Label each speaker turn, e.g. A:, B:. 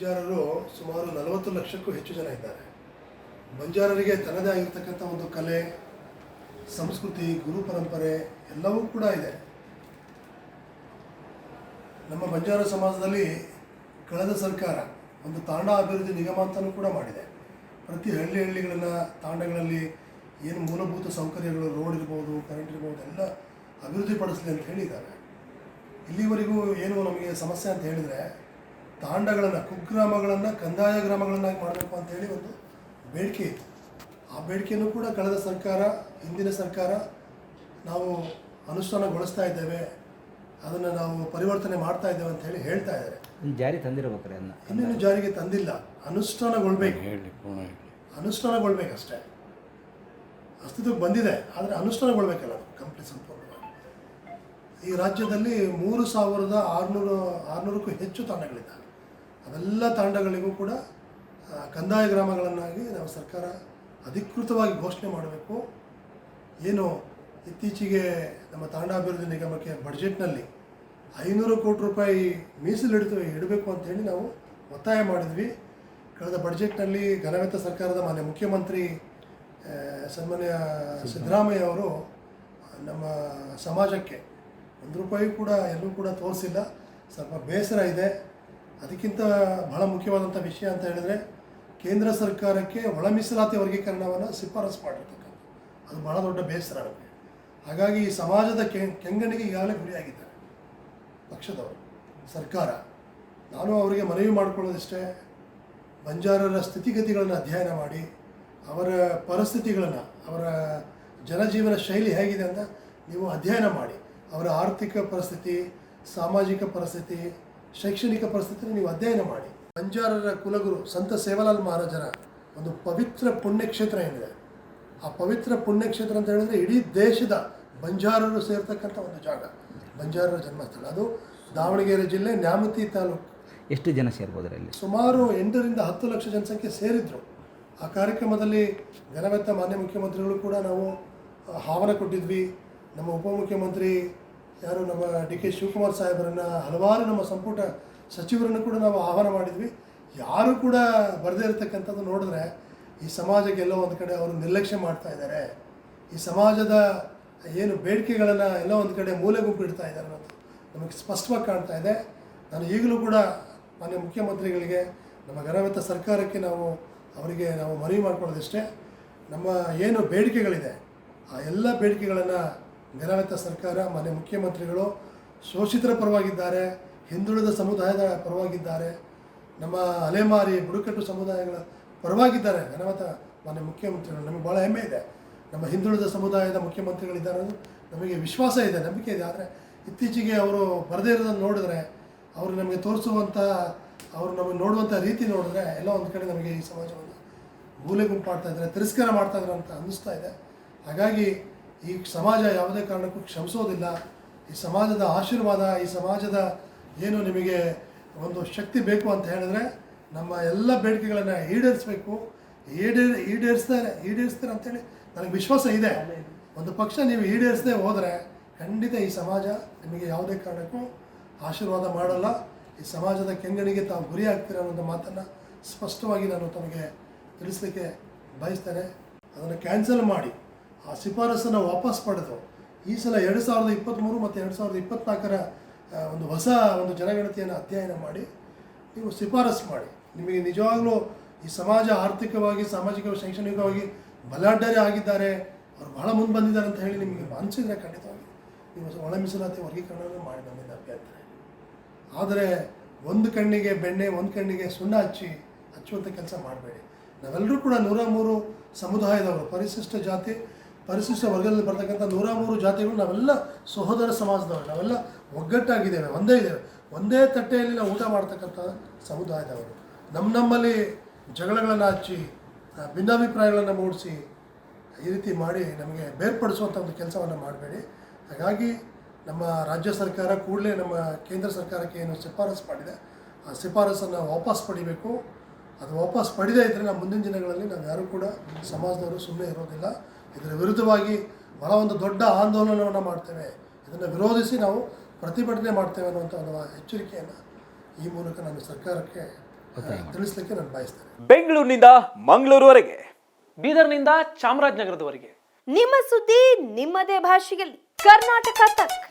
A: ಬಂಜಾರರು ಸುಮಾರು ನಲವತ್ತು ಲಕ್ಷಕ್ಕೂ ಹೆಚ್ಚು ಜನ ಇದ್ದಾರೆ. ಬಂಜಾರರಿಗೆ ತನ್ನದೇ ಆಗಿರ್ತಕ್ಕಂಥ ಒಂದು ಕಲೆ, ಸಂಸ್ಕೃತಿ, ಗುರು ಪರಂಪರೆ ಎಲ್ಲವೂ ಕೂಡ ಇದೆ. ನಮ್ಮ ಬಂಜಾರ ಸಮಾಜದಲ್ಲಿ ಕಳೆದ ಸರ್ಕಾರ ಒಂದು ತಾಂಡ ಅಭಿವೃದ್ಧಿ ನಿಗಮ ಅಂತಲೂ ಕೂಡ ಮಾಡಿದೆ. ಪ್ರತಿ ಹಳ್ಳಿ ಹಳ್ಳಿಗಳನ್ನು ತಾಂಡಗಳಲ್ಲಿ ಏನು ಮೂಲಭೂತ ಸೌಕರ್ಯಗಳು, ರೋಡ್ ಇರ್ಬೋದು, ಕರೆಂಟ್ ಇರ್ಬೋದು, ಎಲ್ಲ ಅಭಿವೃದ್ಧಿಪಡಿಸಲಿ ಅಂತ ಹೇಳಿದ್ದಾರೆ. ಇಲ್ಲಿವರೆಗೂ ಏನು ನಮಗೆ ಸಮಸ್ಯೆ ಅಂತ ಹೇಳಿದರೆ ತಾಂಡಗಳನ್ನು ಕುಗ್ರಾಮಗಳನ್ನು ಕಂದಾಯ ಗ್ರಾಮಗಳನ್ನಾಗಿ ಮಾಡಬೇಕು ಅಂತ ಹೇಳಿ ಒಂದು ಬೇಡಿಕೆ ಇತ್ತು. ಆ ಬೇಡಿಕೆಯನ್ನು ಕೂಡ ಕಳೆದ ಸರ್ಕಾರ ಹಿಂದಿನ ಸರ್ಕಾರ ನಾವು ಅನುಷ್ಠಾನಗೊಳಿಸ್ತಾ ಇದ್ದೇವೆ. ಅದನ್ನು ನಾವು ಪರಿವರ್ತನೆ ಮಾಡ್ತಾ ಇದ್ದೇವೆ ಅಂತ ಹೇಳಿ ಹೇಳ್ತಾ ಇದ್ದಾರೆ.
B: ಜಾರಿ ತಂದಿರಬೇಕಾರೆ
A: ಇನ್ನೇನು ಜಾರಿಗೆ ತಂದಿಲ್ಲ. ಅನುಷ್ಠಾನಗೊಳ್ಬೇಕು.
C: ಹೇಳಿ ಪೂರ್ಣ ಹೇಳಿ.
A: ಅನುಷ್ಠಾನಗೊಳ್ಬೇಕಷ್ಟೇ. ಅಸ್ತಿತ್ವಕ್ಕೆ ಬಂದಿದೆ ಆದರೆ ಅನುಷ್ಠಾನಗೊಳ್ಬೇಕಲ್ಲ ಕಂಪ್ಲೀಟ್ ಸಂಪೂರ್ಣವಾಗಿ. ಈ ರಾಜ್ಯದಲ್ಲಿ ಮೂರು ಸಾವಿರದ ಆರುನೂರು ಆರುನೂರಕ್ಕೂ ಹೆಚ್ಚು ತಾಂಡಗಳಿದ್ದಾವೆ ಅವೆಲ್ಲ ತಾಂಡಗಳಿಗೂ ಕೂಡ ಕಂದಾಯ ಗ್ರಾಮಗಳನ್ನಾಗಿ ನಾವು ಸರ್ಕಾರ ಅಧಿಕೃತವಾಗಿ ಘೋಷಣೆ ಮಾಡಬೇಕು. ಏನು, ಇತ್ತೀಚೆಗೆ ನಮ್ಮ ತಾಂಡಾಭಿವೃದ್ಧಿ ನಿಗಮಕ್ಕೆ ಬಡ್ಜೆಟ್ನಲ್ಲಿ ಐನೂರು ಕೋಟಿ ರೂಪಾಯಿ ಮೀಸಲಿಡ್ತು ಇಡಬೇಕು ಅಂತೇಳಿ ನಾವು ಒತ್ತಾಯ ಮಾಡಿದ್ವಿ. ಕಳೆದ ಬಡ್ಜೆಟ್ನಲ್ಲಿ ಘನವೆತ್ತ ಸರ್ಕಾರದ ಮಾನ್ಯ ಮುಖ್ಯಮಂತ್ರಿ ಸನ್ಮಾನ್ಯ ಸಿದ್ದರಾಮಯ್ಯ ಅವರು ನಮ್ಮ ಸಮಾಜಕ್ಕೆ ಒಂದು ರೂಪಾಯಿ ಕೂಡ ಎಲ್ಲೂ ಕೂಡ ತೋರಿಸಿಲ್ಲ. ಸ್ವಲ್ಪ ಬೇಸರ ಇದೆ. ಅದಕ್ಕಿಂತ ಬಹಳ ಮುಖ್ಯವಾದಂಥ ವಿಷಯ ಅಂತ ಹೇಳಿದರೆ ಕೇಂದ್ರ ಸರ್ಕಾರಕ್ಕೆ ಒಳ ಮೀಸಲಾತಿ ವರ್ಗೀಕರಣವನ್ನು ಶಿಫಾರಸು ಮಾಡಿರ್ತಕ್ಕಂಥ ಅದು ಬಹಳ ದೊಡ್ಡ ಬೇಸರ ನಮಗೆ. ಹಾಗಾಗಿ ಈ ಸಮಾಜದ ಕೆ ಕೆಂಗಣಿಗೆ ಈಗಾಗಲೇ ಗುರಿಯಾಗಿದ್ದಾರೆ ಪಕ್ಷದವರು, ಸರ್ಕಾರ. ನಾನು ಅವರಿಗೆ ಮನವಿ ಮಾಡಿಕೊಳ್ಳೋದಿಷ್ಟೇ, ಬಂಜಾರರ ಸ್ಥಿತಿಗತಿಗಳನ್ನು ಅಧ್ಯಯನ ಮಾಡಿ, ಅವರ ಪರಿಸ್ಥಿತಿಗಳನ್ನು, ಅವರ ಜನಜೀವನ ಶೈಲಿ ಹೇಗಿದೆ ಅಂತ ನೀವು ಅಧ್ಯಯನ ಮಾಡಿ. ಅವರ ಆರ್ಥಿಕ ಪರಿಸ್ಥಿತಿ, ಸಾಮಾಜಿಕ ಪರಿಸ್ಥಿತಿ ಶೈಕ್ಷಣಿಕ ಪರಿಸ್ಥಿತಿಯನ್ನು ನೀವು ಅಧ್ಯಯನ ಮಾಡಿ. ಬಂಜಾರರ ಕುಲಗುರು ಸಂತ ಸೇವಾಲಾಲ್ ಮಹಾರಾಜರ ಒಂದು ಪವಿತ್ರ ಪುಣ್ಯಕ್ಷೇತ್ರ ಏನಿದೆ? ಆ ಪವಿತ್ರ ಪುಣ್ಯಕ್ಷೇತ್ರ ಅಂತ ಹೇಳಿದ್ರೆ ಇಡೀ ದೇಶದ ಬಂಜಾರರು ಸೇರ್ತಕ್ಕಂಥ ಒಂದು ಜಾಗ. ಬಂಜಾರರ ಜನ್ಮಸ್ಥಳ. ಅದು ದಾವಣಗೆರೆ ಜಿಲ್ಲೆ ನ್ಯಾಮತಿ ತಾಲೂಕು.
B: ಎಷ್ಟು ಜನ ಸೇರ್ಬೋದು ಅಲ್ಲಿ
A: ಸುಮಾರು ಎಂಟರಿಂದ ಹತ್ತು ಲಕ್ಷ ಜನಸಂಖ್ಯೆ ಸೇರಿದ್ರು. ಆ ಕಾರ್ಯಕ್ರಮದಲ್ಲಿ ಘನವೆತ್ತ ಮಾನ್ಯ ಮುಖ್ಯಮಂತ್ರಿಗಳು ಕೂಡ ನಾವು ಹಾವನ ಆಹ್ವಾನ ಕೊಟ್ಟಿದ್ವಿ. ನಮ್ಮ ಉಪಮುಖ್ಯಮಂತ್ರಿ ಯಾರು ನಮ್ಮ ಡಿ ಕೆ ಶಿವಕುಮಾರ್ ಸಾಹೇಬರನ್ನು ಹಲವಾರು ನಮ್ಮ ಸಂಪುಟ ಸಚಿವರನ್ನು ಕೂಡ ನಾವು ಆಹ್ವಾನ ಮಾಡಿದ್ವಿ. ಯಾರು ಕೂಡ ಬರದೇ ಇರತಕ್ಕಂಥದ್ದು ನೋಡಿದ್ರೆ ಈ ಸಮಾಜಕ್ಕೆ ಎಲ್ಲೋ ಒಂದು ಕಡೆ ಅವರು ನಿರ್ಲಕ್ಷ್ಯ ಮಾಡ್ತಾ ಇದ್ದಾರೆ. ಈ ಸಮಾಜದ ಏನು ಬೇಡಿಕೆಗಳನ್ನು ಎಲ್ಲೋ ಒಂದು ಕಡೆ ಮೂಲೆ ಗುಂಪು ಇಡ್ತಾ ಇದ್ದಾರೆ ಅನ್ನೋದು ನಮಗೆ ಸ್ಪಷ್ಟವಾಗಿ ಕಾಣ್ತಾ ಇದೆ. ನಾನು ಈಗಲೂ ಕೂಡ ಮಾನ್ಯ ಮುಖ್ಯಮಂತ್ರಿಗಳಿಗೆ, ನಮ್ಮ ಘನವೆತ್ತ ಸರ್ಕಾರಕ್ಕೆ ನಾವು ಅವರಿಗೆ ನಾವು ಮನವಿ ಮಾಡ್ಕೊಳ್ಳೋದಿಷ್ಟೇ. ನಮ್ಮ ಏನು ಬೇಡಿಕೆಗಳಿದೆ, ಆ ಎಲ್ಲ ಬೇಡಿಕೆಗಳನ್ನು ಘನವೆತ್ತ ಸರ್ಕಾರ, ಮಾನ್ಯ ಮುಖ್ಯಮಂತ್ರಿಗಳು ಶೋಷಿತರ ಪರವಾಗಿದ್ದಾರೆ, ಹಿಂದುಳಿದ ಸಮುದಾಯದ ಪರವಾಗಿದ್ದಾರೆ, ನಮ್ಮ ಅಲೆಮಾರಿ ಬುಡಕಟ್ಟು ಸಮುದಾಯಗಳ ಪರವಾಗಿದ್ದಾರೆ. ನೆರವೇತ ಮಾನ್ಯ ಮುಖ್ಯಮಂತ್ರಿಗಳು, ನಮಗೆ ಭಾಳ ಹೆಮ್ಮೆ ಇದೆ. ನಮ್ಮ ಹಿಂದುಳಿದ ಸಮುದಾಯದ ಮುಖ್ಯಮಂತ್ರಿಗಳಿದ್ದಾರೆ ನಮಗೆ ವಿಶ್ವಾಸ ಇದೆ, ನಂಬಿಕೆ ಇದೆ. ಆದರೆ ಇತ್ತೀಚೆಗೆ ಅವರು ಬರದೇ ಇರೋದನ್ನು ನೋಡಿದ್ರೆ, ಅವರು ನಮಗೆ ತೋರಿಸುವಂಥ ಅವರು ನಮಗೆ ನೋಡುವಂಥ ರೀತಿ ನೋಡಿದ್ರೆ ಎಲ್ಲ ಒಂದು ಕಡೆ ನಮಗೆ ಈ ಸಮಾಜವನ್ನು ಮೂಲೆ ಗುಂಪು ಮಾಡ್ತಾ ಇದ್ದಾರೆ, ತಿರಸ್ಕಾರ ಮಾಡ್ತಾ ಇದ್ದಾರೆ ಅಂತ ಅನ್ನಿಸ್ತಾ ಇದೆ. ಹಾಗಾಗಿ ಈ ಸಮಾಜ ಯಾವುದೇ ಕಾರಣಕ್ಕೂ ಕ್ಷಮಿಸೋದಿಲ್ಲ. ಈ ಸಮಾಜದ ಆಶೀರ್ವಾದ, ಈ ಸಮಾಜದ ಏನು ನಿಮಗೆ ಒಂದು ಶಕ್ತಿ ಬೇಕು ಅಂತ ಹೇಳಿದ್ರೆ ನಮ್ಮ ಎಲ್ಲ ಬೇಡಿಕೆಗಳನ್ನು ಈಡೇರಿಸಬೇಕು. ಈಡೇರ್ ಈಡೇರಿಸ್ತಾರೆ ಈಡೇರಿಸ್ತಾರೆ ಅಂತೇಳಿ ನನಗೆ ವಿಶ್ವಾಸ ಇದೆ. ಒಂದು ಪಕ್ಷ ನೀವು ಈಡೇರಿಸದೆ ಹೋದರೆ ಖಂಡಿತ ಈ ಸಮಾಜ ನಿಮಗೆ ಯಾವುದೇ ಕಾರಣಕ್ಕೂ ಆಶೀರ್ವಾದ ಮಾಡಲ್ಲ. ಈ ಸಮಾಜದ ಕೆಂಗಣಿಗೆ ತಾವು ಗುರಿ ಆಗ್ತೀರ ಅನ್ನೋದು ಮಾತನ್ನು ಸ್ಪಷ್ಟವಾಗಿ ನಾನು ತಮಗೆ ತಿಳಿಸ್ಲಿಕ್ಕೆ ಬಯಸ್ತೇನೆ. ಅದನ್ನು ಕ್ಯಾನ್ಸಲ್ ಮಾಡಿ. ಆ ಶಿಫಾರಸನ್ನು ವಾಪಸ್ ಪಡೆದು ಈ ಸಲ ಎರಡು ಸಾವಿರದ ಇಪ್ಪತ್ತ್ಮೂರು ಮತ್ತು ಎರಡು ಸಾವಿರದ ಇಪ್ಪತ್ತ್ನಾಲ್ಕರ ಒಂದು ಹೊಸ ಒಂದು ಜನಗಣತಿಯನ್ನು ಅಧ್ಯಯನ ಮಾಡಿ, ನೀವು ಶಿಫಾರಸು ಮಾಡಿ. ನಿಮಗೆ ನಿಜವಾಗ್ಲೂ ಈ ಸಮಾಜ ಆರ್ಥಿಕವಾಗಿ, ಸಾಮಾಜಿಕ ಶೈಕ್ಷಣಿಕವಾಗಿ ಬಲಾಢ್ಯರೇ ಆಗಿದ್ದಾರೆ. ಅವರು ಬಹಳ ಮುಂದೆ ಬಂದಿದ್ದಾರೆ ಅಂತ ಹೇಳಿ ನಿಮಗೆ ಅನಿಸಿದರೆ ಖಂಡಿತವಾಗಿ ನೀವು ಒಳ ಮೀಸಲಾತಿ ವರ್ಗೀಕರಣವನ್ನು ಮಾಡಿ ನಮ್ಮಿಂದ ಅಭ್ಯರ್ಥಿ. ಆದರೆ ಒಂದು ಕಣ್ಣಿಗೆ ಬೆಣ್ಣೆ, ಒಂದು ಕಣ್ಣಿಗೆ ಸುಣ್ಣ ಹಚ್ಚಿ ಹಚ್ಚುವಂಥ ಕೆಲಸ ಮಾಡಬೇಡಿ. ನಾವೆಲ್ಲರೂ ಕೂಡ ನೂರ ಮೂರು ಸಮುದಾಯದವರು, ಪರಿಶಿಷ್ಟ ಜಾತಿ ಪರಿಶಿಷ್ಟ ವರ್ಗದಲ್ಲಿ ಬರ್ತಕ್ಕಂಥ ನೂರ ಮೂರು ಜಾತಿಗಳು ನಾವೆಲ್ಲ ಸಹೋದರ ಸಮಾಜದವರು, ನಾವೆಲ್ಲ ಒಗ್ಗಟ್ಟಾಗಿದ್ದೇವೆ, ಒಂದೇ ಇದ್ದೇವೆ. ಒಂದೇ ತಟ್ಟೆಯಲ್ಲಿ ನಾವು ಊಟ ಮಾಡ್ತಕ್ಕಂಥ ಸಮುದಾಯದವರು. ನಮ್ಮ ನಮ್ಮಲ್ಲಿ ಜಗಳಗಳನ್ನು ಹಚ್ಚಿ ಭಿನ್ನಾಭಿಪ್ರಾಯಗಳನ್ನು ಮೂಡಿಸಿ, ಈ ರೀತಿ ಮಾಡಿ ನಮಗೆ ಬೇರ್ಪಡಿಸುವಂಥ ಒಂದು ಕೆಲಸವನ್ನು ಮಾಡಬೇಡಿ. ಹಾಗಾಗಿ ನಮ್ಮ ರಾಜ್ಯ ಸರ್ಕಾರ ಕೂಡಲೇ ನಮ್ಮ ಕೇಂದ್ರ ಸರ್ಕಾರಕ್ಕೆ ಏನು ಶಿಫಾರಸು ಮಾಡಿದೆ, ಆ ಶಿಫಾರಸನ್ನು ವಾಪಸ್ ಪಡಿಬೇಕು. ಅದು ವಾಪಸ್ ಪಡೆದೇ ಇದ್ದರೆ ನಮ್ಮ ಮುಂದಿನ ದಿನಗಳಲ್ಲಿ ನಾವು ಯಾರೂ ಕೂಡ ಸಮಾಜದವರು ಸುಮ್ಮನೆ ಇರೋದಿಲ್ಲ. ಇದರ ವಿರುದ್ಧವಾಗಿ ಬಹಳ ಒಂದು ದೊಡ್ಡ ಆಂದೋಲನವನ್ನು ಮಾಡ್ತೇವೆ. ಇದನ್ನು ವಿರೋಧಿಸಿ ನಾವು ಪ್ರತಿಭಟನೆ ಮಾಡ್ತೇವೆ ಅನ್ನುವಂಥ ಒಂದು ಎಚ್ಚರಿಕೆಯನ್ನು ಈ ಮೂಲಕ ನಮ್ಮ ಸರ್ಕಾರಕ್ಕೆ ತಿಳಿಸ್ಲಿಕ್ಕೆ ನಾನು ಬಯಸ್ತೇನೆ.
C: ಬೆಂಗಳೂರಿನಿಂದ ಮಂಗಳೂರುವರೆಗೆ
D: ಬೀದರ್ನಿಂದ ಚಾಮರಾಜನಗರದವರೆಗೆ.
E: ನಿಮ್ಮ ಸುದ್ದಿ ನಿಮ್ಮದೇ ಭಾಷೆಯಲ್ಲಿ. ಕರ್ನಾಟಕ ತಕ್.